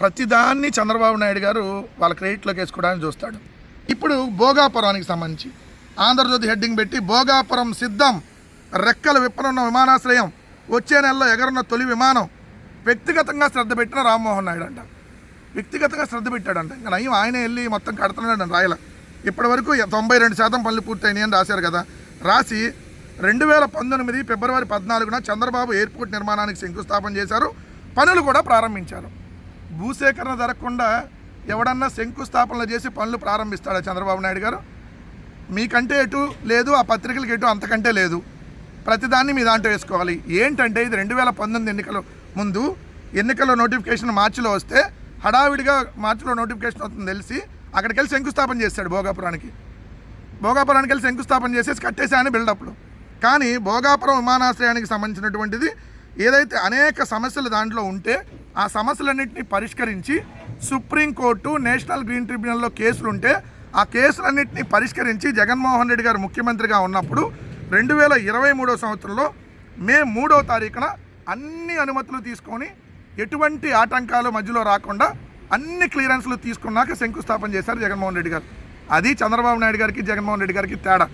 ప్రతిదాన్ని చంద్రబాబు నాయుడు గారు వాళ్ళ క్రెడిట్లోకి వేసుకోవడానికి చూస్తాడు. ఇప్పుడు భోగాపురానికి సంబంధించి ఆంధ్రజ్యోతి హెడ్డింగ్ పెట్టి భోగాపురం సిద్ధం రెక్కల విప్పనున్న విమానాశ్రయం వచ్చే నెలలో ఎగరున్న తొలి విమానం వ్యక్తిగతంగా శ్రద్ధ పెట్టిన రామ్మోహన్ నాయుడు అంట. వ్యక్తిగతంగా శ్రద్ధ పెట్టాడంట. ఇంకా నయం ఆయన వెళ్ళి మొత్తం కడుతున్నాడు రాయల. ఇప్పటి వరకు తొంభై రెండు శాతం పనులు పూర్తయినాయి అని రాశారు కదా. రాసి రెండు వేల పంతొమ్మిది ఫిబ్రవరి పద్నాలుగున చంద్రబాబు ఎయిర్పోర్ట్ నిర్మాణానికి శంకుస్థాపన చేశారు. పనులు కూడా ప్రారంభించారు. భూసేకరణ జరగకుండా ఎవడన్నా శంకుస్థాపనలు చేసి పనులు ప్రారంభిస్తాడా చంద్రబాబు నాయుడు గారు? మీకంటే ఎటు లేదు ఆ పత్రికలకి ఎటు అంతకంటే లేదు. ప్రతిదాన్ని మీ దాంట్లో వేసుకోవాలి. ఏంటంటే ఇది రెండు వేల పంతొమ్మిది ఎన్నికల ముందు ఎన్నికల నోటిఫికేషన్ మార్చిలో వస్తే హడావిడిగా మార్చిలో నోటిఫికేషన్ వస్తుంది తెలిసి అక్కడికి వెళ్ళి శంకుస్థాపన చేశాడు భోగాపురానికి. భోగాపురానికి వెళ్ళి శంకుస్థాపన చేసేసి కట్టేశాయని బిల్డప్లు. కానీ భోగాపురం విమానాశ్రయానికి సంబంధించినటువంటిది ఏదైతే అనేక సమస్యలు దాంట్లో ఉంటే ఆ సమస్యలన్నింటినీ పరిష్కరించి సుప్రీంకోర్టు నేషనల్ గ్రీన్ ట్రిబ్యునల్లో కేసులు ఉంటే ఆ కేసులన్నింటినీ పరిష్కరించి జగన్మోహన్ రెడ్డి గారు ముఖ్యమంత్రిగా ఉన్నప్పుడు రెండు వేల ఇరవై మూడో సంవత్సరంలో మే మూడో తారీఖున అన్ని అనుమతులు తీసుకొని ఎటువంటి ఆటంకాలు మధ్యలో రాకుండా అన్ని క్లియరెన్స్లు తీసుకున్నాక శంకుస్థాపన చేశారు జగన్మోహన్ రెడ్డి గారు. అది చంద్రబాబు నాయుడు గారికి జగన్మోహన్ రెడ్డి గారికి తేడా.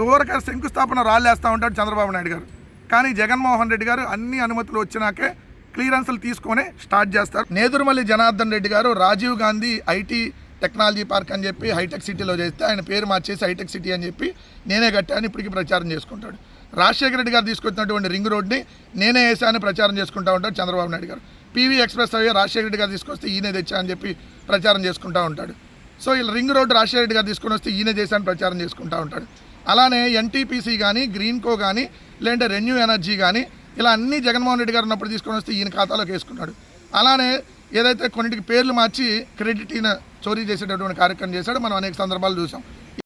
ఎవరికైనా శంకుస్థాపన రాళ్ళేస్తూ ఉంటాడు చంద్రబాబు నాయుడు గారు. కానీ జగన్మోహన్ రెడ్డి గారు అన్ని అనుమతులు వచ్చినాకే క్లియరెన్స్లు తీసుకొని స్టార్ట్ చేస్తారు. Nedurumalli Janardhan Reddy garu Rajiv Gandhi IT technology park అని చెప్పి హైటెక్ సిటీలో చేస్తే ఆయన పేరు మార్చేసి హైటెక్ సిటీ అని చెప్పి నేనే కట్టాను ఇప్పటికీ ప్రచారం చేసుకుంటాడు. రాజశేఖర రెడ్డి గారు తీసుకొచ్చినటువంటి రింగ్ రోడ్ని నేనే వేసాను ప్రచారం చేసుకుంటా ఉంటాడు చంద్రబాబు నాయుడు గారు. పీవీ ఎక్స్ప్రెస్ అవే రాజశేఖర రెడ్డి గారు తీసుకొస్తే ఈయనే తెచ్చా అని చెప్పి ప్రచారం చేసుకుంటా ఉంటాడు. సో ఇలా రింగ్ రోడ్డు రాజశేఖర రెడ్డి గారు తీసుకొని వస్తే ఈయనే చేశాను ప్రచారం చేసుకుంటా ఉంటాడు. అలానే ఎన్టీపీసీ కానీ గ్రీన్కో కానీ లేదంటే రెన్యూ ఎనర్జీ కానీ ఇలా అన్ని జగన్మోహన్ రెడ్డి గారు ఉన్నప్పుడు తీసుకొని వస్తే ఈయన ఖాతాలోకి వేసుకున్నాడు. అలానే ఏదైతే కొన్నిటికి పేర్లు మార్చి క్రెడిట్ ఈయన చోరీ చేసేటటువంటి కార్యక్రమం చేశాడు మనం అనేక సందర్భాలు చూసాం.